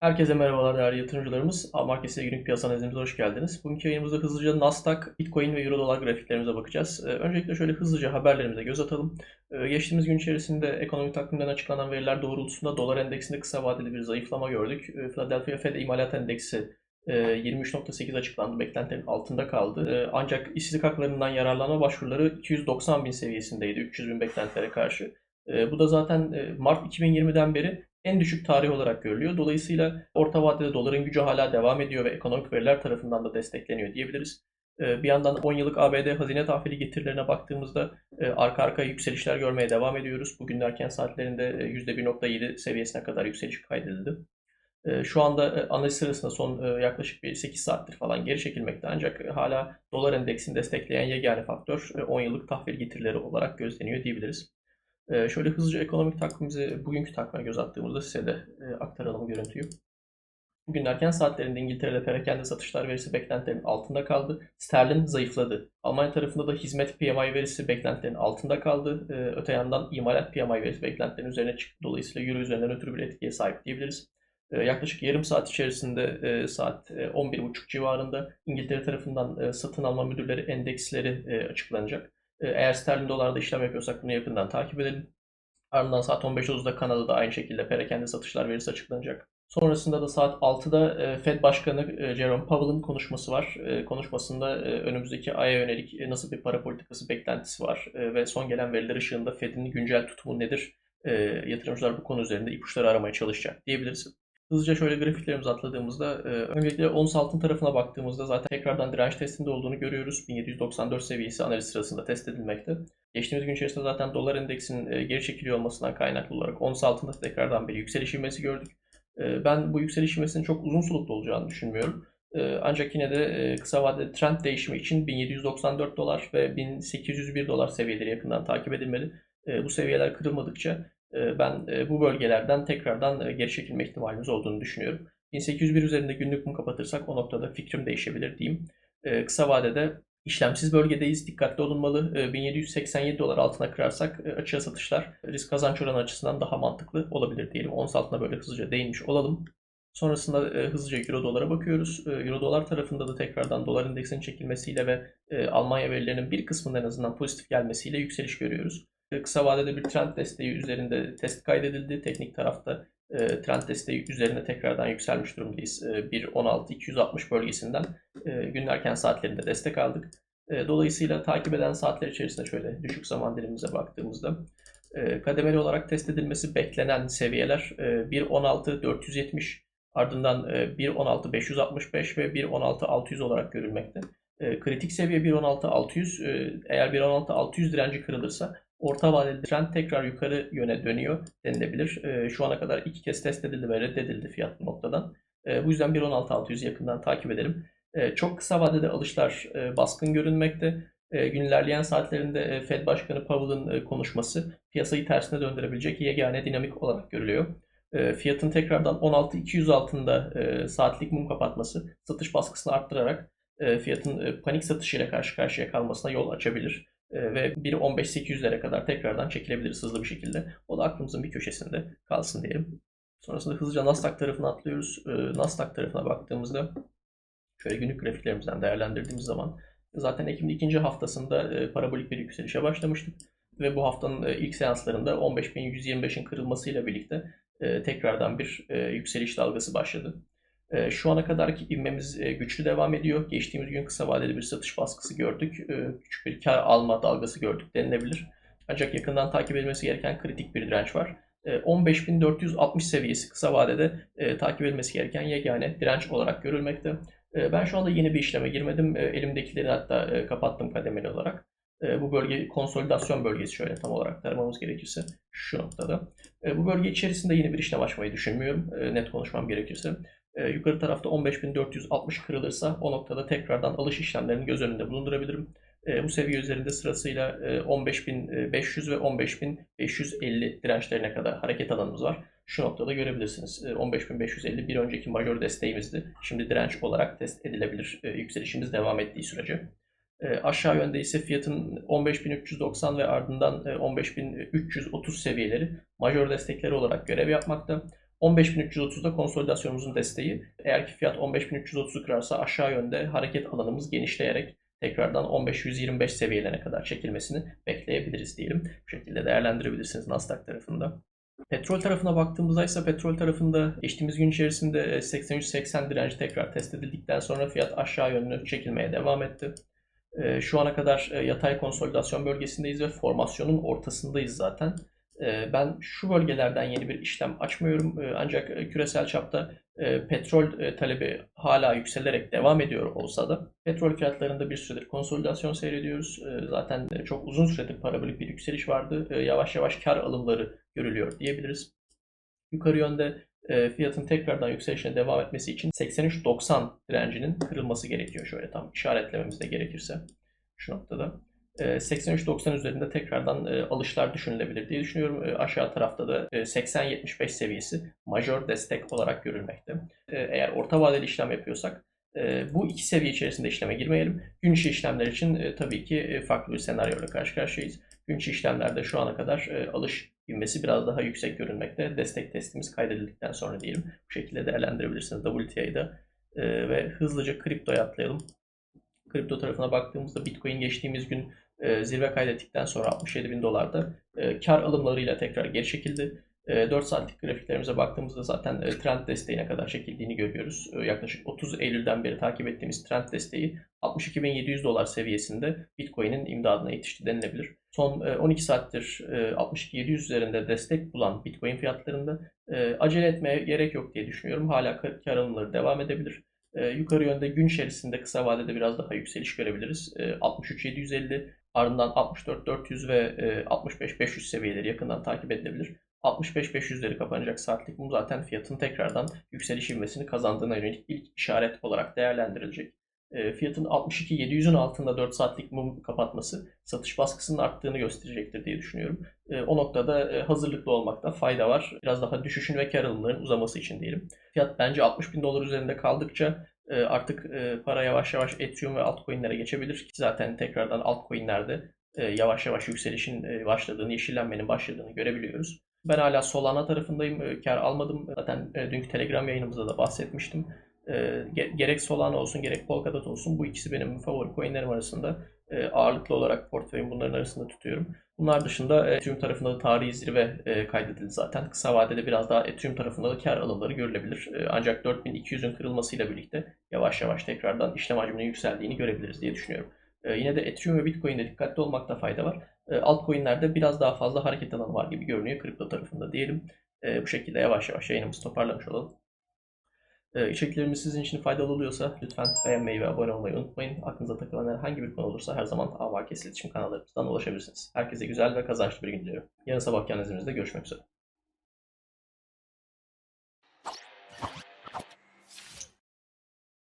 Herkese merhabalar değerli yatırımcılarımız. A-Market'e günlük piyasa analizimize hoş geldiniz. Bugünkü yayınımızda hızlıca Nasdaq, Bitcoin ve Euro dolar grafiklerimize bakacağız. Ee, Öncelikle şöyle hızlıca haberlerimize göz atalım. Ee, Geçtiğimiz gün içerisinde ekonomik takvimden açıklanan veriler doğrultusunda dolar endeksinde kısa vadeli bir zayıflama gördük. Ee, Philadelphia Fed imalat endeksi e, 23.8 açıklandı. Beklentilerin altında kaldı. Ancak işsizlik haklarından yararlanma başvuruları 290 bin seviyesindeydi 300 bin beklentilere karşı. Bu da zaten e, Mart 2020'den beri en düşük tarih olarak görülüyor. Dolayısıyla orta vadede doların gücü hala devam ediyor ve ekonomik veriler tarafından da destekleniyor diyebiliriz. Ee, Bir yandan 10 yıllık ABD hazine tahvili getirilerine baktığımızda e, arka arkaya yükselişler görmeye devam ediyoruz. Bugün erken saatlerinde e, %1.7 seviyesine kadar yükseliş kaydedildi. E, Şu anda e, analiz sırasında son e, yaklaşık bir 8 saattir falan geri çekilmekte ancak hala dolar endeksini destekleyen yegane faktör e, 10 yıllık tahvil getirileri olarak gözleniyor diyebiliriz. Ee, Şöyle hızlıca ekonomik takvimimize, bugünkü takvime göz attığımızda size de e, aktaralım görüntüyü. Bugün erken saatlerinde İngiltere'de perakende satışlar verisi beklentilerin altında kaldı. Sterlin zayıfladı. Almanya tarafında da hizmet PMI verisi beklentilerin altında kaldı. Ee, Öte yandan imalat PMI verisi beklentilerin üzerine çıktı. Dolayısıyla Euro üzerinden ötürü bir etkiye sahip diyebiliriz. Ee, Yaklaşık yarım saat içerisinde e, saat e, 11.30 civarında İngiltere tarafından e, satın alma müdürleri endeksleri e, açıklanacak. E, Eğer sterlin dolarda işlem yapıyorsak bunu yakından takip edelim. Ardından saat 15.30'da Kanada'da aynı şekilde perakende satışlar verisi açıklanacak. Sonrasında da saat 6'da e, Fed Başkanı e, Jerome Powell'ın konuşması var. E, Konuşmasında önümüzdeki aya yönelik nasıl bir para politikası beklentisi var ve son gelen veriler ışığında Fed'in güncel tutumu nedir? Yatırımcılar bu konu üzerinde ipuçları aramaya çalışacak diyebiliriz. Hızlıca şöyle grafiklerimizi atladığımızda e, öncelikle ons altın tarafına baktığımızda zaten tekrardan direnç testinde olduğunu görüyoruz. 1794 seviyesi analiz sırasında test edilmekte. Geçtiğimiz gün içerisinde zaten dolar endeksinin e, geri çekiliyor olmasından kaynaklı olarak ons altında tekrardan bir yükseliş ivmesi gördük. E, Ben bu yükseliş ivmesinin çok uzun soluklu olacağını düşünmüyorum. E, Ancak yine de e, kısa vadeli trend değişimi için 1794 dolar ve 1801 dolar seviyeleri yakından takip edilmeli. E, Bu seviyeler kırılmadıkça ben e, bu bölgelerden tekrardan e, geri çekilme ihtimalimiz olduğunu düşünüyorum. 1801 üzerinde günlük mum kapatırsak o noktada fikrim değişebilir diyeyim. E, Kısa vadede işlemsiz bölgedeyiz. Dikkatli olunmalı. E, 1787 dolar altına kırarsak e, açığa satışlar risk kazanç oranı açısından daha mantıklı olabilir diyelim. Ons altına böyle hızlıca değinmiş olalım. Sonrasında hızlıca Euro dolara bakıyoruz. Euro dolar tarafında da tekrardan dolar endeksinin çekilmesiyle ve Almanya verilerinin bir kısmının en azından pozitif gelmesiyle yükseliş görüyoruz. E, Kısa vadede bir trend desteği üzerinde test kaydedildi. Teknik tarafta e, trend desteği üzerine tekrardan yükselmiş durumdayız. E, 1.16-260 bölgesinden e, erken saatlerinde destek aldık. E, Dolayısıyla takip eden saatler içerisinde şöyle düşük zaman dilimimize baktığımızda e, kademeli olarak test edilmesi beklenen seviyeler e, 1.16-470 ardından e, 1.16-565 ve 1.16-600 olarak görülmekte. E, Kritik seviye 1.16-600 e, eğer 1.16-600 direnci kırılırsa orta vadeli trend tekrar yukarı yöne dönüyor denilebilir. E, Şu ana kadar iki kez test edildi ve reddedildi fiyat noktadan. E, Bu yüzden 1.16-600'ü yakından takip edelim. E, Çok kısa vadede alışlar e, baskın görünmekte. E, Gün ilerleyen saatlerinde e, Fed Başkanı Powell'ın e, konuşması piyasayı tersine döndürebilecek yegane dinamik olarak görülüyor. Fiyatın tekrardan 16.200 altında saatlik mum kapatması satış baskısını arttırarak fiyatın e, panik satışıyla karşı karşıya kalmasına yol açabilir. E, Ve 1.15.800'lere kadar tekrardan çekilebiliriz hızlı bir şekilde. O da aklımızın bir köşesinde kalsın diyelim. Sonrasında hızlıca Nasdaq tarafına atlıyoruz. E, Nasdaq tarafına baktığımızda şöyle günlük grafiklerimizden değerlendirdiğimiz zaman zaten Ekim'in ikinci haftasında e, parabolik bir yükselişe başlamıştık. Ve bu haftanın e, ilk seanslarında 15.125'in kırılmasıyla birlikte e, tekrardan bir yükseliş dalgası başladı. E, Şu ana kadarki ivmemiz e, güçlü devam ediyor. Geçtiğimiz gün kısa vadeli bir satış baskısı gördük. E, Küçük bir kar alma dalgası gördük denilebilir. Ancak yakından takip edilmesi gereken kritik bir direnç var. E, 15.460 seviyesi kısa vadede e, takip edilmesi gereken yegane direnç olarak görülmekte. Ben şu anda yeni bir işleme girmedim. Elimdekileri hatta e, kapattım kademeli olarak. Bu bölge konsolidasyon bölgesi şöyle tam olarak taramamız gerekirse şu noktada. Bu bölge içerisinde yeni bir işlem açmayı düşünmüyorum. Net konuşmam gerekirse. E, Yukarı tarafta 15.460 kırılırsa o noktada tekrardan alış işlemlerini göz önünde bulundurabilirim. E, Bu seviye üzerinde sırasıyla e, 15.500 ve 15.550 dirençlerine kadar hareket alanımız var. Şu noktada görebilirsiniz. E, 15.550 bir önceki majör desteğimizdi. Şimdi direnç olarak test edilebilir e, yükselişimiz devam ettiği sürece. E, Aşağı yönde ise fiyatın 15.390 ve ardından e, 15.330 seviyeleri majör destekleri olarak görev yapmakta. 15.330'da konsolidasyonumuzun desteği. Eğer ki fiyat 15.330'u kırarsa aşağı yönde hareket alanımız genişleyerek tekrardan 15.125 seviyelerine kadar çekilmesini bekleyebiliriz diyelim. Bu şekilde değerlendirebilirsiniz Nasdaq tarafında. Petrol tarafına baktığımızda ise petrol tarafında geçtiğimiz gün içerisinde 83-80 direnci tekrar test edildikten sonra fiyat aşağı yönlü çekilmeye devam etti. E, Şu ana kadar e, yatay konsolidasyon bölgesindeyiz ve formasyonun ortasındayız zaten. E, Ben şu bölgelerden yeni bir işlem açmıyorum. E, Ancak e, küresel çapta e, petrol e, talebi hala yükselerek devam ediyor olsa da petrol fiyatlarında bir süredir konsolidasyon seyrediyoruz. E, Zaten çok uzun süredir parabolik bir yükseliş vardı. Yavaş yavaş kar alımları görülüyor diyebiliriz. Yukarı yönde fiyatın tekrardan yükselişine devam etmesi için 83.90 direncinin kırılması gerekiyor. Şöyle tam işaretlememiz de gerekirse şu noktada. E, 83.90 üzerinde tekrardan e, alışlar düşünülebilir diye düşünüyorum. E, Aşağı tarafta da e, 80.75 seviyesi majör destek olarak görülmekte. E, Eğer orta vadeli işlem yapıyorsak e, bu iki seviye içerisinde işleme girmeyelim. Gün içi işlemler için e, tabii ki e, farklı bir senaryoyla karşı karşıyayız. Gün içi işlemlerde şu ana kadar e, alış ivmesi biraz daha yüksek görünmekte. Destek testimiz kaydedildikten sonra diyelim. Bu şekilde değerlendirebilirsiniz WTI'da. E, ve hızlıca kriptoya atlayalım. Kripto tarafına baktığımızda Bitcoin geçtiğimiz gün e, zirve kaydettikten sonra 67 bin dolarda e, kar alımlarıyla tekrar geri çekildi. E, 4 saatlik grafiklerimize baktığımızda zaten e, trend desteğine kadar çekildiğini görüyoruz. E, yaklaşık 30 Eylül'den beri takip ettiğimiz trend desteği 62.700 dolar seviyesinde Bitcoin'in imdadına yetişti denilebilir. Son e, 12 saattir e, 62.700 üzerinde destek bulan Bitcoin fiyatlarında e, acele etmeye gerek yok diye düşünüyorum. Hala kar alımları devam edebilir. E, yukarı yönde gün içerisinde kısa vadede biraz daha yükseliş görebiliriz. E, 63.750 ardından 64.400 ve e, 65.500 seviyeleri yakından takip edilebilir. 65-500'leri kapanacak saatlik mum zaten fiyatın tekrardan yükseliş ivmesini kazandığına yönelik ilk işaret olarak değerlendirilecek. E, fiyatın 62-700'ün altında 4 saatlik mum kapatması satış baskısının arttığını gösterecektir diye düşünüyorum. E, o noktada e, hazırlıklı olmakta fayda var. Biraz daha düşüşün ve kar alımların uzaması için diyelim. Fiyat bence 60 bin dolar üzerinde kaldıkça e, artık e, para yavaş yavaş Ethereum ve altcoin'lere geçebilir. Ki zaten tekrardan altcoin'lerde e, yavaş yavaş yükselişin e, başladığını, yeşillenmenin başladığını görebiliyoruz. Ben hala Solana tarafındayım. Kar almadım. Zaten dünkü Telegram yayınımızda da bahsetmiştim. Ge- Gerek Solana olsun gerek Polkadot olsun bu ikisi benim favori coinlerim arasında. E, Ağırlıklı olarak portföyüm bunların arasında tutuyorum. Bunlar dışında e, Ethereum tarafında da tarihi zirve e, kaydedildi zaten. Kısa vadede biraz daha Ethereum tarafında da kar alımları görülebilir. Ancak 4200'ün kırılmasıyla birlikte yavaş yavaş tekrardan işlem hacminin yükseldiğini görebiliriz diye düşünüyorum. Yine de Ethereum ve Bitcoin'de dikkatli olmakta fayda var. E, Altcoin'lerde biraz daha fazla hareket alanı var gibi görünüyor kripto tarafında diyelim. Bu şekilde yavaş yavaş yayınımızı toparlamış olalım. E, sizin için faydalı oluyorsa lütfen beğenmeyi ve abone olmayı unutmayın. Aklınıza takılan herhangi bir konu olursa her zaman A Markets iletişim kanallarımızdan ulaşabilirsiniz. Herkese güzel ve kazançlı bir gün diliyorum. Yarın sabah analizimizde görüşmek üzere.